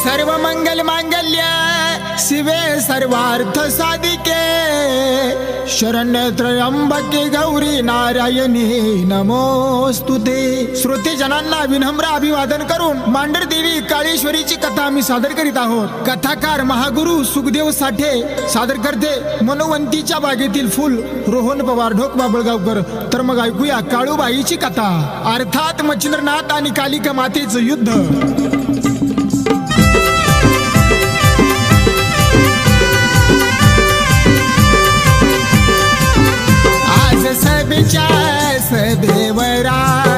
सर्व मंगल मांगल्य शिवे सर्वार्थ साधिके. शरण्य त्र्यंबके गौरी नारायणी नमोस्तुते. श्रोते जनांना विनम्र अभिवादन करून मांडर देवी काळेश्वरीची कथा आम्ही सादर करीत आहोत. कथाकार महागुरु सुखदेव साठे सादर करते. मनोवंतीच्या बागेतील फुल रोहन पवार ढोक बाबळगावकर. तर मग ऐकूया काळूबाईची कथा. अर्थात मच्छिंद्रनाथ आणि कालिका मातेचं युद्ध. देवरा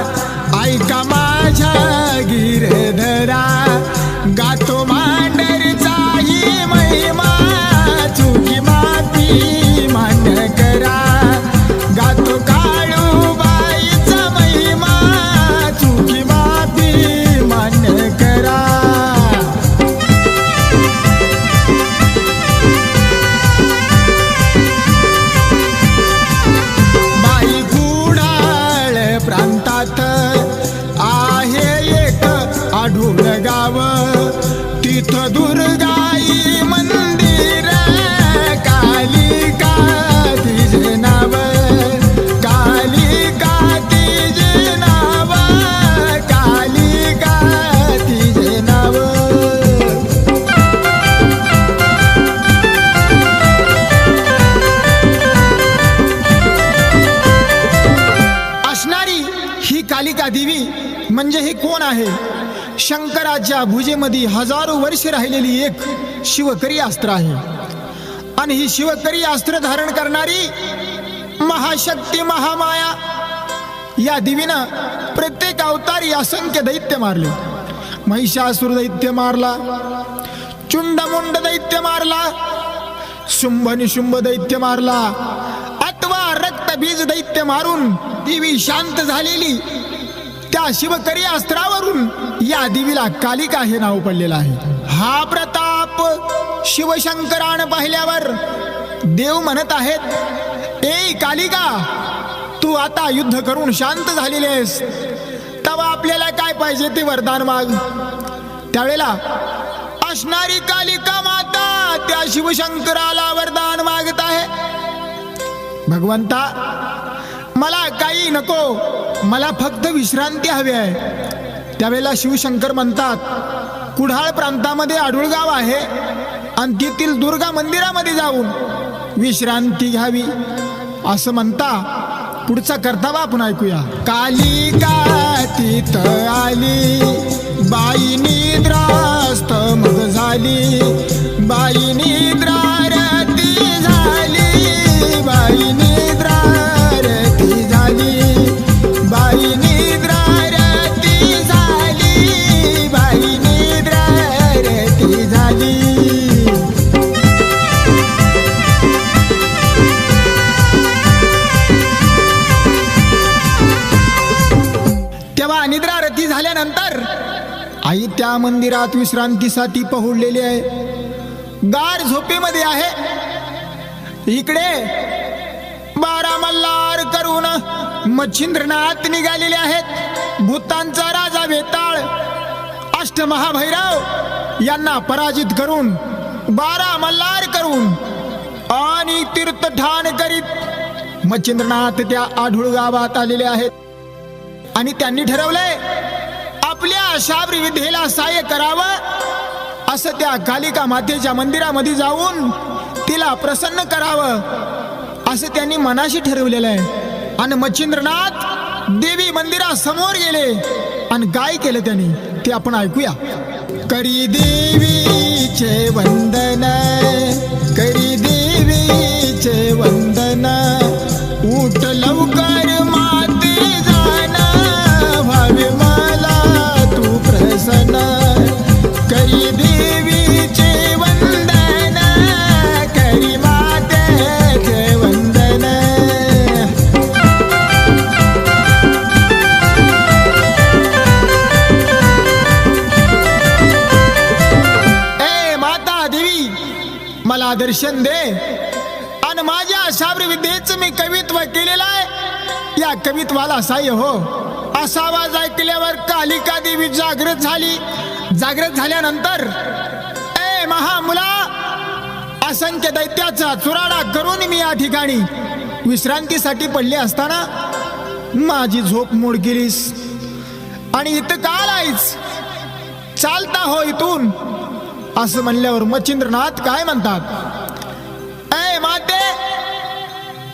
शंकराच्या भुजेमध्ये हजारो वर्ष राहिलेली एक शिवकरी अस्त्र आहे. आणि ही शिवकरी अस्त्र धारण करणारी महाशक्ती महामाया या देवीनं प्रत्येक अवतारी असंख्य दैत्य मारले. महिषासुर दैत्य मारला चुंडमुंड दैत्य मारला शुंभ निशुंभ दैत्य मारला अथवा रक्तबीज दैत्य मारून देवी शांत झालेली त्या शिवकरी अस्त्रावरून या देवीला कालिका हे नाव पडलेलं आहे. हा प्रताप शिवशंकरानं पाहिल्यावर देव म्हणत आहेत ए कालिका तू आता युद्ध करून शांत झालेली आहेस. तेव्हा आपल्याला काय पाहिजे ते वरदान माग. त्यावेळेला असणारी कालिका माता त्या शिवशंकराला वरदान मागत आहे. भगवंता मला काही नको मला फक्त विश्रांती हवी आहे. त्यावेळेला शिवशंकर म्हणतात कुढाळ प्रांतामध्ये आढुळगाव आहे आणि तेथील दुर्गा मंदिरामध्ये जाऊन विश्रांती घ्यावी. असं म्हणता पुढचा कर्तव्य आपण ऐकूया. कालिका तिथ आली बाई निद्रास्त मग झाली. बाई निद्रारती या मंदिरात विश्रांतीसाठी पहुडलेली आहे. गार झोपेमध्ये आहे. इकडे बारा मल्हार करून मच्छिंद्रनाथ निघालेले आहेत. भूतांचा राजा वेताळ अष्टमहाभैरव यांना पराजित करून बारा मल्हार करून आणि तीर्थठाण करीत मच्छिंद्रनाथ त्या आढूळ गावात आलेले आहेत. आणि त्यांनी ठरवलंय आपल्या शाबरी सहाय्य करावं. असं त्या कालिका मातेच्या मंदिरामध्ये जाऊन तिला प्रसन्न करावं. असं त्यांनी मनाशी ठरवलेलं आहे. आणि मच्छिंद्रनाथ देवी मंदिरासमोर गेले आणि काय केलं त्यांनी. ते आपण ऐकूया. करी देवीचे वंदन करी देवीचे वंदन. उठ लवकर. मला दर्शन दे. आणि माझ्या शाब्र विद्येच मी कवित्व केलेलं आहे. या कवित्वाला साह्य हो. असा आवाज ऐकल्यावर कालिका देवी जागृत झाली. जागृत झाल्यानंतर ए महामुला असंख्य दैत्याचा चुराडा करून मी या ठिकाणी विश्रांतीसाठी पडले असताना माझी झोप मोड गेलीस. आणि इथं का आलायच चालता हो इथून. असं म्हणल्यावर मच्छिंद्रनाथ काय म्हणतात? माते?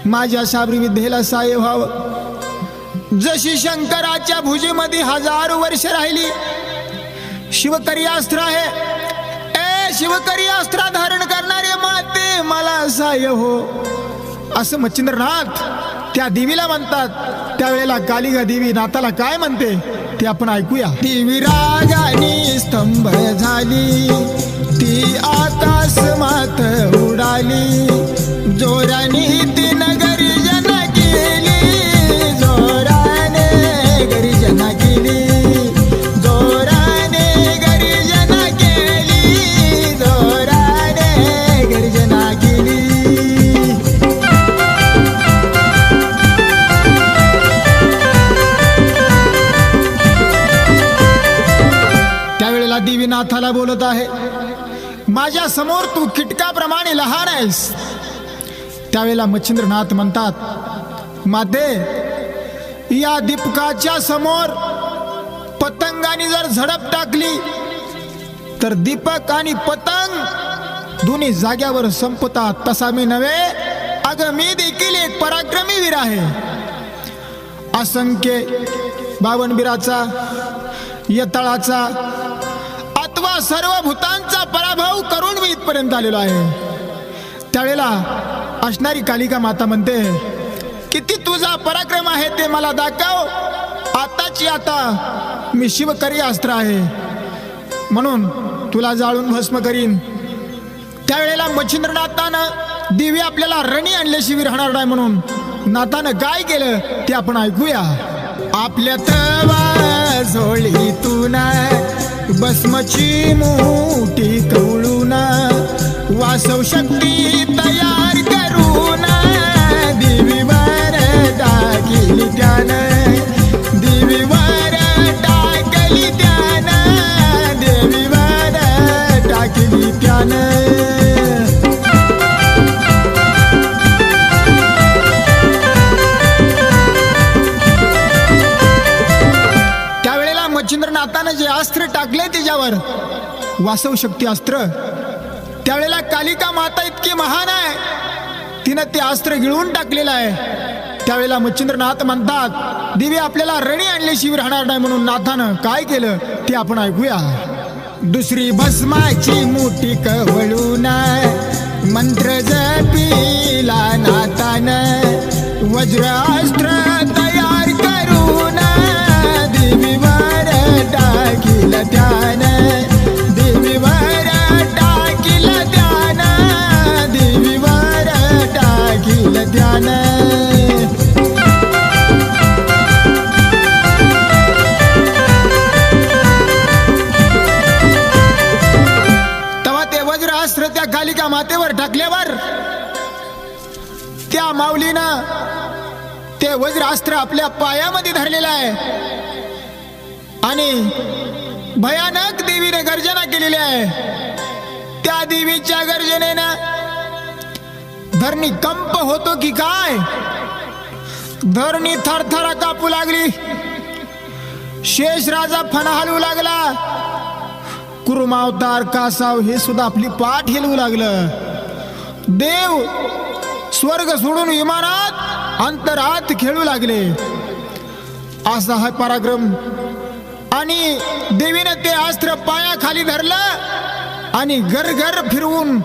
माझ्या साबरी विद्येला साय व्हावं. जशी शंकराच्या भुजीमध्ये हजारो वर्ष राहिली शिवकरी अस्त्र आहे. ए शिवकरी अस्त्र धारण करणारे माते मला साय हो. असं मच्छिंद्रनाथ त्या देवीला म्हणतात. त्यावेळेला कालिगा देवी नाताला काय म्हणते ते आपण ऐकूया. देवी रागानी स्तंभ झाली. ती आकाश मात उडाली. जोरानी ती गर्जन केली. जोराने गर्जन केली. जोराने गर्जन केली. जोराने गर्जना केली. त्यावेळेला देवीनाथाला बोलत आहे. माझ्यासमोर तू किटकाप्रमाणे लहान आहेस. त्यावेळेला मच्छिंद्रनाथ म्हणतात माते या दीपकाच्या समोर पतंगाने जर झडप टाकली तर दीपक आणि पतंग दोन्ही जाग्यावर संपतात. तसा मी नव्हे अगं मी देखील एक पराक्रमी वीर आहे. असंख्य बावनबीराचा यतळाचा अथवा सर्व भूतांचा पराभव करून मी इथपर्यंत आलेलो आहे. त्यावेळेला असणारी कालिका माता म्हणते किती तुझा पराक्रम आहे ते मला दाखव. आताची आता मी शिवकरी अस्त्र आहे. म्हणून तुला जाळून भस्म करीन. त्यावेळेला मच्छिंद्रनाथानं देवी आपल्याला रणी आणल्याशिवाय राहणार नाही म्हणून नाथानं काय केलं ते आपण ऐकूया. आपल्या तवा झोळीतून भस्मची मोठी कवळून वासव शक्ती तयार करून. देवीवर टाकली त्यानं देवीवर वासव शक्ती अस्त्र. त्यावेळेला कालिका माता इतकी महान आहे. तिनं ते अस्त्र गिळून टाकलेलं आहे. त्यावेळेला मच्छिंद्रनाथ म्हणतात देवी आपल्याला रणी आणल्याशिवाय राहणार नाही म्हणून नाथानं काय केलं ते आपण ऐकूया. दुसरी भस्माची मोठी कवळून मंत्र जपिला वज्र वज्रास्त्र तयार करून देवीवर टाकील त्यानं. टाकल्यावर त्या माऊलीनं ते वज्रास्त्र आपल्या पायामध्ये धरलेलं आहे. आणि भयानक देवीने गर्जना केलेली आहे. त्या देवीच्या गर्जनेनं धरणी कंप होतो की काय? धरणी थरथरा कापू लागली. शेष राजा फणा हलवू लागला. कुरुमावतार कासाव हे सुद्धा आपली पाठ हेलवू लागलं. देव स्वर्ग सोडून विमानात अंतरात खेळू लागले. असा हा पराक्रम आणि देवीने ते अस्त्र पायाखाली धरलं आणि घर घर फिरवून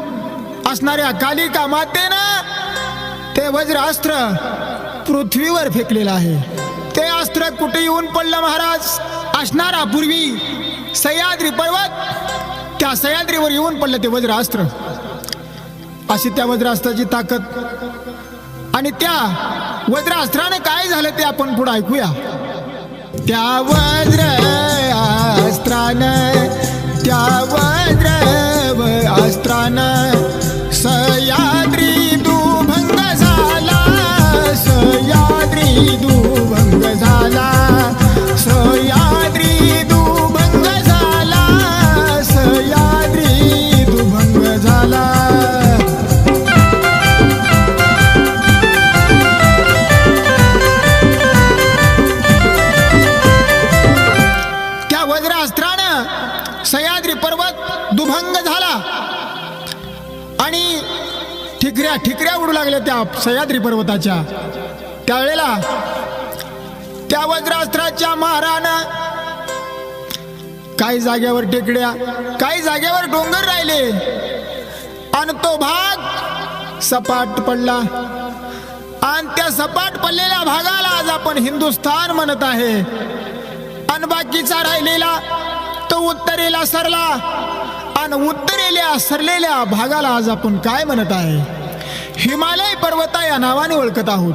असणाऱ्या कालिका मातेनं ते वज्र अस्त्र पृथ्वीवर फेकलेलं आहे. ते अस्त्र कुठे येऊन पडलं महाराज? असणारा पूर्वी सह्याद्री पर्वत त्या सह्याद्रीवर येऊन पडलं ते वज्र अस्त्र अशी त्या वज्रास्त्राची ताकद. आणि त्या वज्रास्त्राने काय झालं ते आपण पुढे ऐकूया. त्या वज्र अस्त्रानं त्या वज्र त्या सह्याद्री पर्वताच्या. त्यावेळेला त्या वज्रास्त्राच्या महारानं काही जाग्यावर टेकड्या काही जाग्यावर डोंगर राहिले. आणि तो भाग सपाट पडला. आणि त्या सपाट पडलेल्या भागाला आज आपण हिंदुस्थान म्हणत आहे. आणि बाकीचा राहिलेला तो उत्तरेला सरला. आणि उत्तरेला सरलेल्या भागाला आज आपण काय म्हणत आहे? हिमालय पर्वता या नावाने ओळखत आहोत.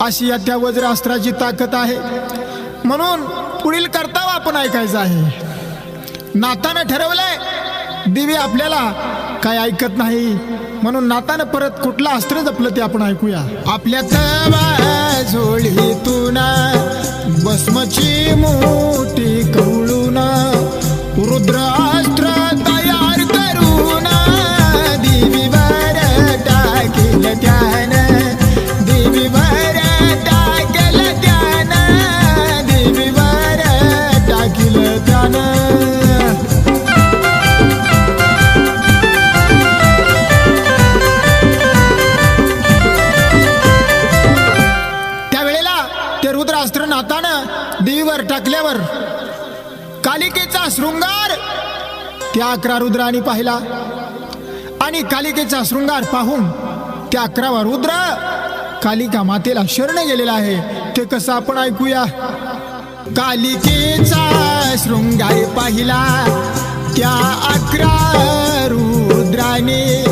अशी या त्या वज्रास्त्राची ताकद आहे. म्हणून पुढील कर्ताव आपण ऐकायचं आहे. नातानं ठरवलंय दिवी आपल्याला काय ऐकत नाही. म्हणून नातानं परत कुठलं अस्त्र जपलं ते आपण ऐकूया. आपल्या तवा झोळीतून भस्मची मोठी कवळून रुद्र टाकल्यावर कालिकेचा शृंगार त्या अकरा रुद्राने पाहिला. आणि कालिकेचा शृंगार पाहून त्या अकरावा रुद्र कालिका मातेला शरण गेलेला आहे. ते कसं आपण ऐकूया? कालिकेचा शृंगार पाहिला त्या अकरा रुद्राने.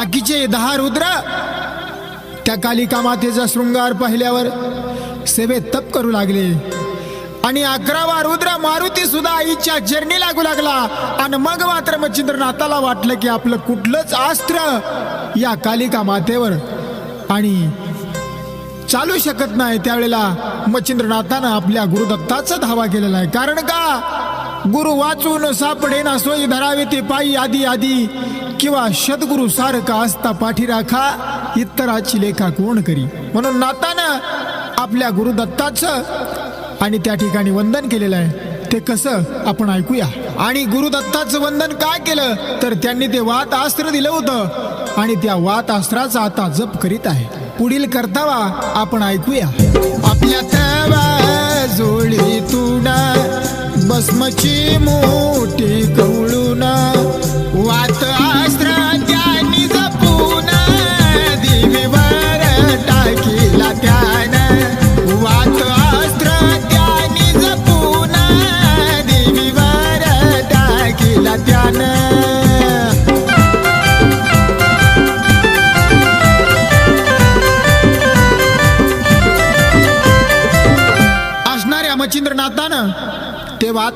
बाकीचे दहा रुद्र त्या कालिका मातेचा शृंगार पाहिल्यावर सेवेत तप करू लागले. आणि अकरावा रुद्र मारुती सुद्धा आईच्या जर्नी लागू लागला. आणि मग मात्र मच्छिंद्रनाथाला वाटलं की आपलं कुठलंच अस्त्र या कालिका मातेवर आणि चालू शकत नाही. त्यावेळेला मच्छिंद्रनाथानं आपल्या गुरुदत्ताचा धावा केलेला आहे. कारण का? गुरु वाचून सापडे ना सोयी धरावे ते पायी आदी आदी किंवा सद्गुरु सारखा असता पाठी राखा इतराची लेखा कोण करी? म्हणून नातानं आपल्या गुरुदत्ताचं आणि त्या ठिकाणी वंदन केलेलं आहे. ते कसं? आपण ऐकूया. आणि गुरुदत्ताचं वंदन काय केलं? तर त्यांनी ते वात अस्त्र दिलं होतं. आणि त्या वात अस्त्राचा आता जप करीत आहे. पुढील कर्तवा आपण ऐकूया. आपल्या तवा तुडा भस्मची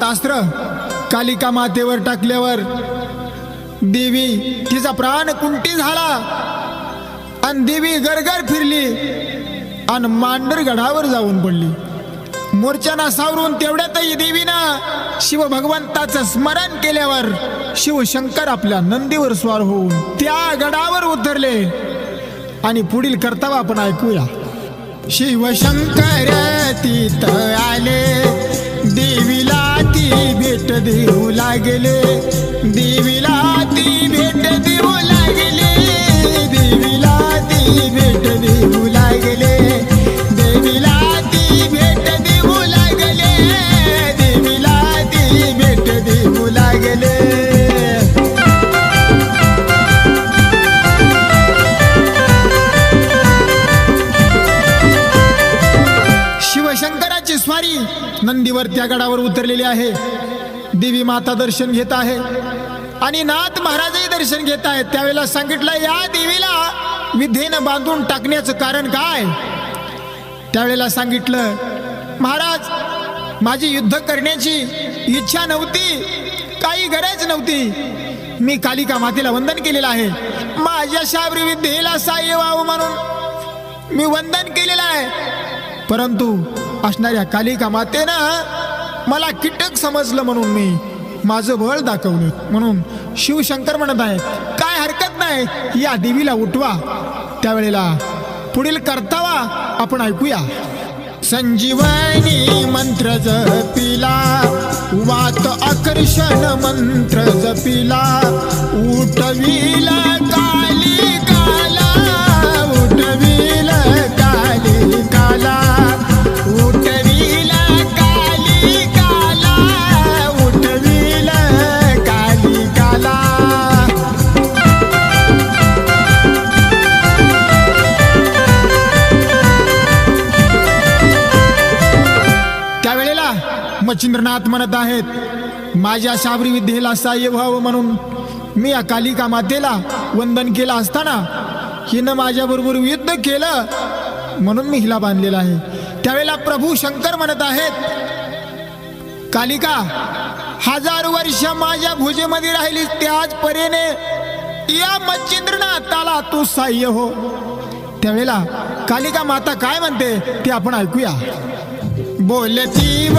अस्त्र कालिका मातेवर टाकल्यावर देवी तिचा प्राण कुंटी झाला. आणि देवी गरगर फिरली आणि मांडर गडावर जाऊन पडली. मोर्चाना सावरून तेवढ्यातही देवीनं शिव भगवंताचं स्मरण केल्यावर शिवशंकर आपल्या नंदीवर स्वार होऊन त्या गडावर उतरले. आणि पुढील कर्तव्य आपण ऐकूया. शिवशंकर तिथं आले देवी देऊ लागले. देवीला ती भेट देऊ लागले. देवीला ती भेट देऊ लागले. देवीला ती भेट देऊ लागले. देवीला ती भेट देऊ लागले. शिवशंकराची स्वारी नंदीवर त्या गडावर उतरलेली आहे. देवी माता दर्शन घेत आहे. आणि नाथ महाराजही दर्शन घेत आहेत. त्यावेळेला सांगितलं या देवीला विधेनं बांधून टाकण्याचं कारण काय? त्यावेळेला सांगितलं महाराज माझी युद्ध करण्याची इच्छा नव्हती काही गरज नव्हती. मी कालिका मातेला वंदन केलेलं आहे. माझ्या शाबरी विद्येला साह्य व्हावं म्हणून मी वंदन केलेलं आहे. परंतु असणाऱ्या कालिका मातेनं मला कीटक समजलं म्हणून मी माझं बळ दाखवलं. म्हणून शिवशंकर म्हणत आहे काय हरकत नाही या देवीला उठवा. त्यावेळेला पुढील कर्तावा आपण ऐकूया. संजीवनी मंत्र जपिला वात आकर्षण मंत्र जपिला उठविला काय मच्छिंद्रनाथ म्हणत आहेत माझ्या साबरी विद्येला सहाय्य व्हावं म्हणून मी या कालिका मातेला वंदन केलं असताना हिनं माझ्याबरोबर युद्ध केलं म्हणून मी हिला बांधलेलं आहे. त्यावेळेला प्रभू शंकर म्हणत आहेत कालिका हजार वर्ष माझ्या भुजेमध्ये राहिली त्याच परेने या मच्छिंद्रनाथाला तू सहाय्य हो. त्यावेळेला कालिका माता काय म्हणते ते आपण ऐकूया. बोलती व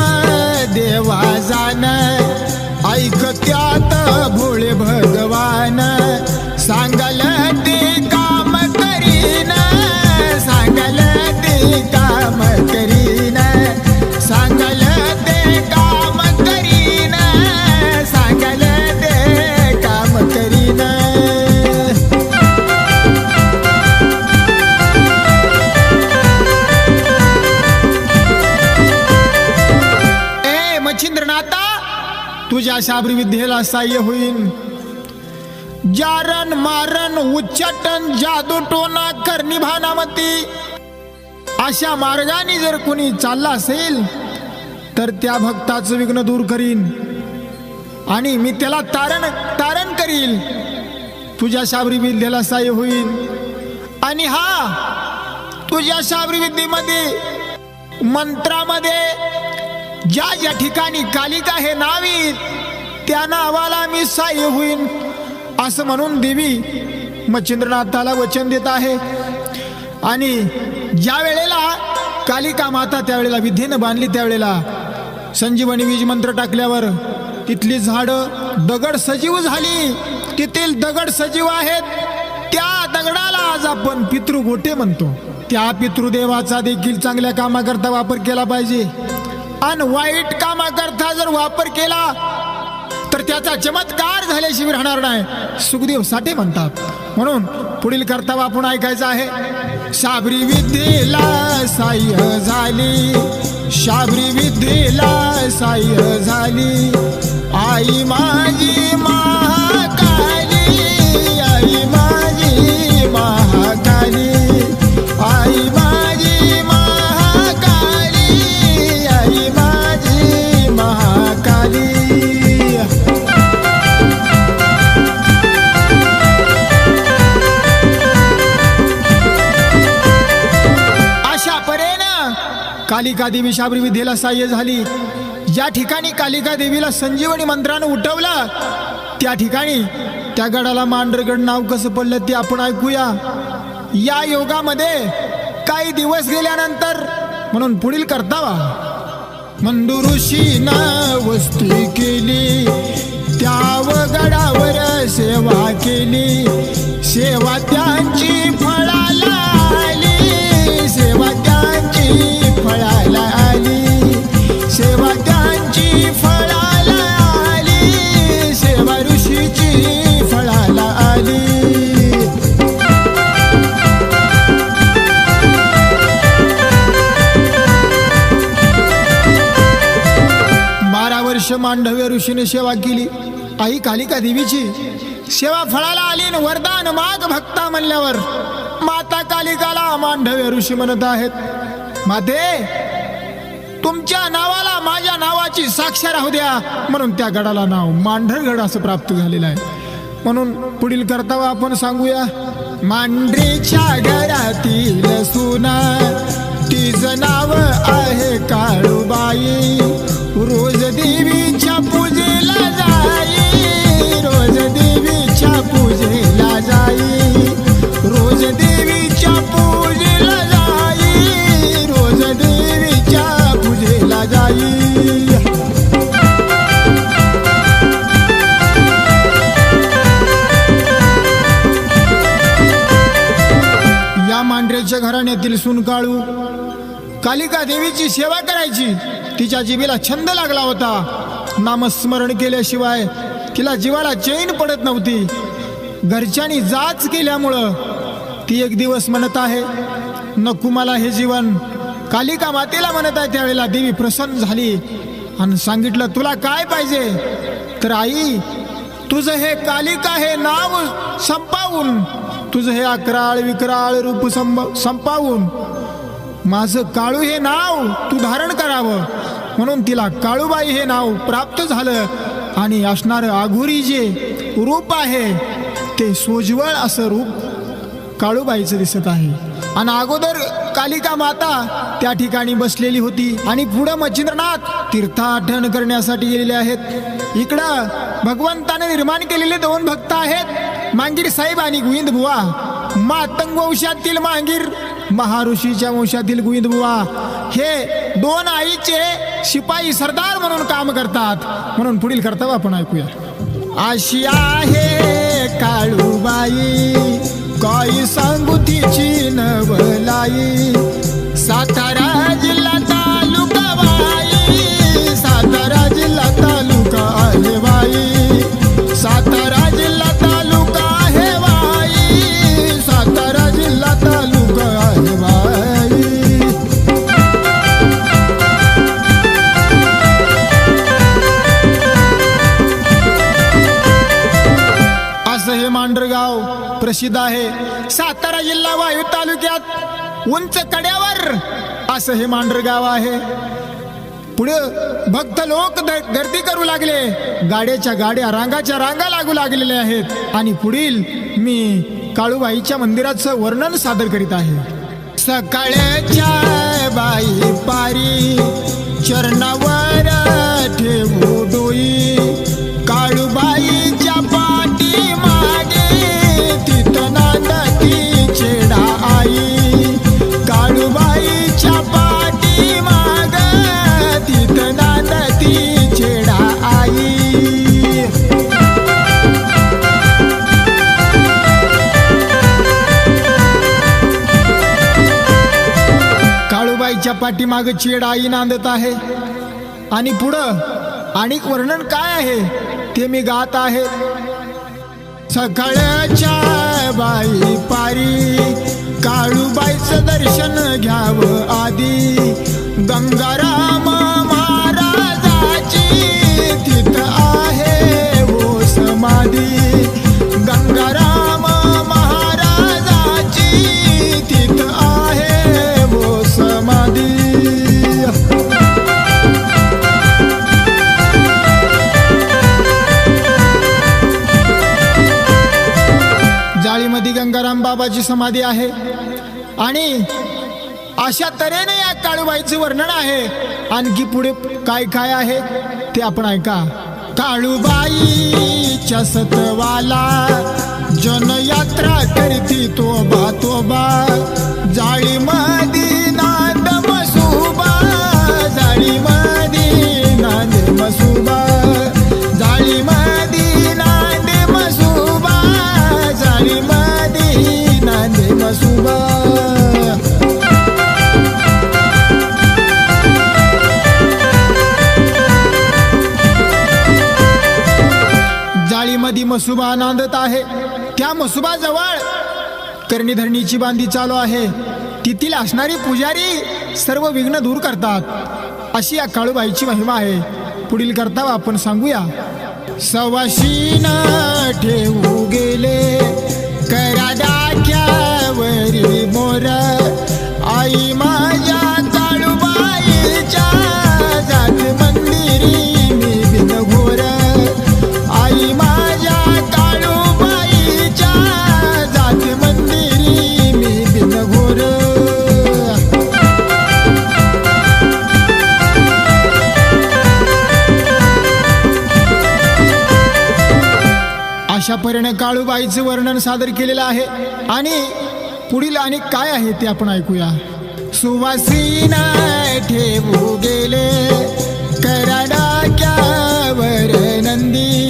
देवा जाण ऐकत्यात भोळे भगवान. सांगल शाबरी विद्येला सहाय्य होईल जारण मारण उच्चाटन जादू टोना करणी भानामती. अशा मार्गाने जर कोणी चालला असेल तर त्या भक्ताचं विघ्न दूर करीन. आणि मी त्याला तारण तारण करील. तुझ्या शाबरी विद्येला सहाय्य होईल आणि हा तुझ्या शाबरी विद्येमध्ये मंत्रामध्ये ज्या ज्या ठिकाणी कालिका हे नाव येईल त्या नावाला मी सहाय्य होईन. असं म्हणून देवी मच्छिंद्रनाथाला वचन देत आहे. आणि ज्या वेळेला कालिका माता त्यावेळेला विधीनं बांधली त्यावेळेला संजीवनी वीज मंत्र टाकल्यावर तिथली झाडं दगड सजीव झाली. तिथील दगड सजीव आहेत. त्या दगडाला आज आपण पितृगोटे म्हणतो. त्या पितृदेवाचा देखील चांगल्या कामाकरता वापर केला पाहिजे. आणि वाईट कामाकरता जर वापर केला तर त्याचा चमत्कार झाल्याशिवाय राहणार नाही. सुखदेव साठे म्हणतात. म्हणून पुढील कर्तव्य आपण ऐकायचं आहे. शाबरी विद्येला साह्य झाली. शाबरी विद्येला साह्य झाली. आई माझी महाकाली. आई माझी महाकाली. कालिका देवी शाबरी विद्येला सहाय्य झाली. ज्या ठिकाणी कालिका देवीला संजीवनी मंत्रानं उठवलं त्या ठिकाणी त्या गडाला मांढरगड नाव कसं पडलं ते आपण ऐकूया. या योगामध्ये काही दिवस गेल्यानंतर म्हणून पुढील करतावा मंदू ऋषीनं वस्ती केली त्याव गडावर सेवा केली सेवा त्यांची फळाला सेवा त्यांची फळाला आली सेवा ऋषीची फळाला आली. बारा वर्ष मांडव्य ऋषीने सेवा केली. आई कालिका देवीची सेवा फळाला आली न वरदान माग भक्ता म्हणल्यावर माता कालिकाला मांडव्य ऋषी म्हणत आहेत. माते तुमच्या नावाला माझ्या नावाची साक्ष राहू द्या. म्हणून त्या गडाला नाव मांढरगड असं प्राप्त झालेलं आहे. म्हणून पुढील कर्तव्य आपण सांगूया. मांढरीच्या घरातील सुना तिचं नाव आहे काळूबाई. रोज देवीच्या पूजेला जाई रोज देवीच्या पूजेला या मांढरेच्या घराण्यातील सुनकाळू कालिका देवीची सेवा करायची. तिच्या जीवीला छंद लागला होता. नामस्मरण केल्याशिवाय तिला जीवाला चैन पडत नव्हती. घरच्यांनी जाच केल्यामुळं ती एक दिवस म्हणत आहे नको मला हे जीवन. कालिका मातेला म्हणत आहे त्यावेळेला देवी प्रसन्न झाली आणि सांगितलं तुला काय पाहिजे? तर आई तुझं हे कालिका हे नाव संपावून तुझं हे अकराळ विकराळ रूप संप संपावून माझं काळू हे नाव तू धारण करावं. म्हणून तिला काळूबाई हे नाव प्राप्त झालं आणि असणारं आघुरी जे रूप आहे ते सोज्वळ असं रूप काळूबाईचं दिसत आहे. आणि अगोदर कालिका माता त्या ठिकाणी बसलेली होती. आणि पुढं मच्छिंद्रनाथ तीर्थाटन करण्यासाठी गेलेले आहेत. इकडं भगवंताने निर्माण केलेले दोन भक्त आहेत. मांगीर साहेब आणि गोविंद बुवा. मातंग वंशातील मांगीर महाऋषीच्या वंशातील गोविंद बुवा. हे दोन आईचे शिपाई सरदार म्हणून काम करतात. म्हणून पुढील कर्तव्य आपण ऐकूया. अशी आहे काळूबाई. काही सांगू तिची नवलाई. सातारा जिल्हा प्रसिद्ध आहे. सातारा जिल्हा वायू तालुक्यात उंच कड्यावर असं हे मांढरगाव आहे. पुढे भक्त लोक गर्दी करू लागले. गाड्याच्या गाड्या रांगाच्या रांगा लागू लागलेल्या आहेत. आणि पुढील मी काळूबाईच्या मंदिराचं वर्णन सादर करीत आहे. सकाळच्या बाई पारी चरणावर ठेवू डोई. काळूबाई पाठीमाग चेड आई नांदत आहे. आणि पुढं आणि वर्णन काय आहे ते मी गात आहे. सकाळच्या बाई पारी काळूबाईचं दर्शन घ्यावं आधी. गंगाराम महाराजाची तिथं आहे वो समाधी. काळूबाईची समाधी आहे. आणि अशा तऱ्हेने या काळूबाईचं वर्णन आहे. आणखी पुढे काय काय आहे ते आपण ऐका. काळूबाईच्या सतवाला जनयात्रा करती तोबा तोबा. जाळीमध्ये नांद मसुबा जाळीमध्ये मसुबा नांदत आहे. त्या मसुबाजवळ कर्णीधरणीची बांधी चालू आहे. तिथील असणारी पुजारी सर्व विघ्न दूर करतात. अशी या काळूबाईची महिमा आहे. पुढील करता आपण सांगूया. सवाशीन ठेवू गेले. करा मोर. आई मा अशा काळूबाईचं वर्णन सादर केलेलं आहे. आणि पुढील आणि काय आहे ते आपण ऐकूया. सुवासीना ठेवू गेले. कराडाक्यावर नंदी.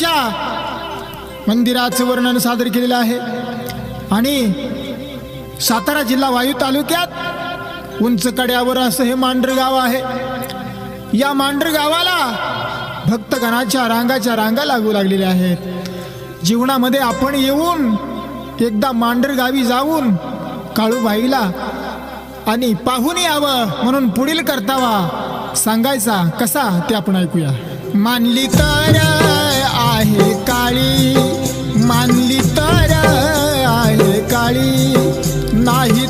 काळूबाईच्या मंदिराचं वर्णन सादर केलेलं आहे. आणि सातारा जिल्हा वायू तालुक्यात उंच कड्यावर असं हे मांडर गाव आहे. या मांडर गावाला भक्तगणाच्या रांगाच्या रांगा लागू लागलेल्या आहेत. जीवनामध्ये आपण येऊन एकदा मांढर गावी जाऊन काळूबाईला आणि पाहून यावं म्हणून पुढील करतावा सांगायचा कसा ते आपण ऐकूया. मानली तर आहे काळी मानली तर आहे काळी. नाही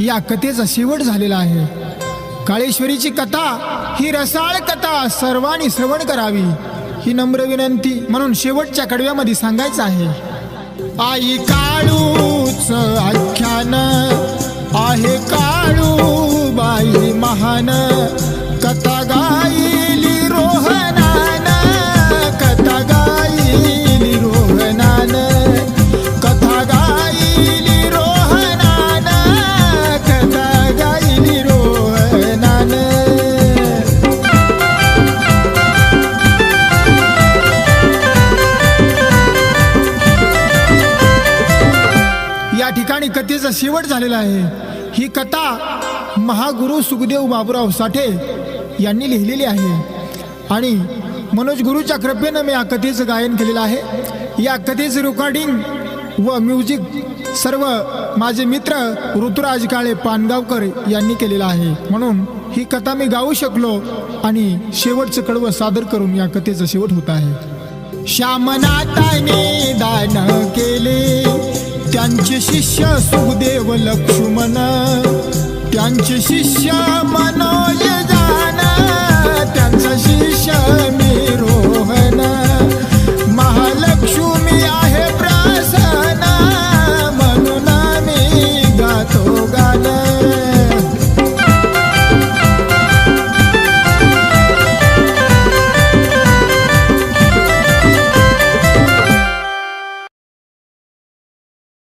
या कथेचा शेवट झालेला आहे. काळेश्वरीची कथा ही रसाळ कथा सर्वांनी श्रवण करावी. ही नम्र विनंती म्हणून शेवटच्या कडव्यामध्ये सांगायचं आहे. आई काळूच आख्यान आहे काळू बाई महान. कथा गाईली रोहन कथेचा शेवट झालेला आहे. ही कथा महागुरु सुखदेव बाबूराव साठे यांनी लिहिलेली आहे. आणि मनोज गुरुच्या कृपेनं मी या कथेचं गायन केलेलं आहे. या कथेचं रेकॉर्डिंग व म्युझिक सर्व माझे मित्र ऋतुराज काळे पानगावकर यांनी केलेलं आहे. म्हणून ही कथा मी गाऊ शकलो आणि शेवटचं कडवं सादर करून या कथेचा शेवट होत आहे. श्यामनाथाने दान केले. त्यांचे शिष्य सुखदेव लक्ष्मण. त्यांचे शिष्य मनोज जाना. त्यांचा शिष्य मी रोहना.